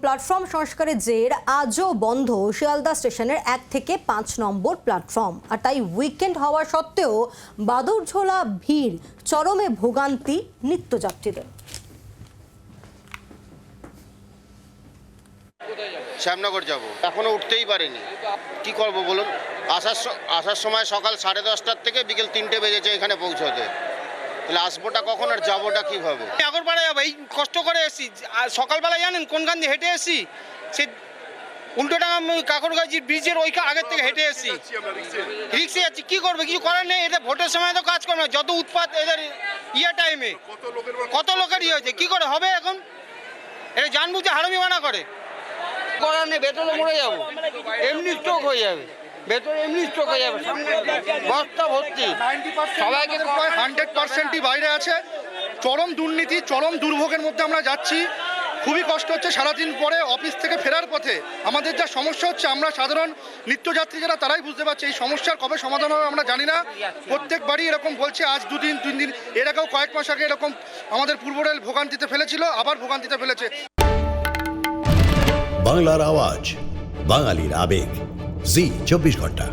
Platform সংস্কারের জের আজও বন্ধ শিয়ালদা স্টেশনের এক থেকে পাঁচ নম্বর প্ল্যাটফর্ম। আর তাই উইকেন্ড হওয়া সত্ত্বেও বাদুরঝোলা ভিড়, চরমে ভোগান্তি নিত্যযাত্রীদের। শ্যামনগর যাব। এখনও উঠতেই পারিনি। কি করব বলুন? আসার আসার সময় সকাল সাড়ে দশটার থেকে বিকেল তিনটে বেজেছে এখানে পৌঁছতে। তাহলে আসবোটা কখন আর যাবোটা কীভাবে? আগরপাড়া যাব এই কষ্ট করে এসেছি। আর সকালবেলা জানেন কোনখান দিয়ে হেঁটে এসেছি? সে উল্টোডাঙ্গা কাকরগাছির ব্রিজের ওই আগের থেকে হেঁটে এসেছি। রিক্সে যাচ্ছি কি করবে? কিছু করার নেই এটা ভোটের সময় তো কাজ করবে না। যত উৎপাত এদের ইয়ে টাইমে কত লোকের ইয়ে হয়েছে? কি করে হবে এখন? এটা জানবু যে হারমি মানা করে। করার নেই ভেতরে মরে যাব। এমনি স্ট্রোক হয়ে যাবে। এমনি যাবে ভর্তি। সবাইকে প্রায় হান্ড্রেড পার্সেন্টই বাইরে আছে। চরম দুর্নীতি, চরম দুর্ভোগের মধ্যে আমরা যাচ্ছি। খুবই কষ্ট হচ্ছে সারাদিন পরে অফিস থেকে ফেরার পথে। আমাদের যা সমস্যা হচ্ছে, আমরা সাধারণ নিত্যযাত্রী যারা তারাই বুঝতে পারছে এই সমস্যার কবে সমাধান হবে আমরা জানি না। প্রত্যেকবারই এরকম বলছে, আজ দুদিন, তিন দিন, এর আগেও কয়েক মাস আগে এরকম আমাদের পূর্ব রেল ভোগান্তিতে ফেলেছিল, আবার ভোগান্তিতে ফেলেছে। বাংলার আওয়াজ, বাঙালির আবেগ। জি চব্বিশ ঘণ্টা।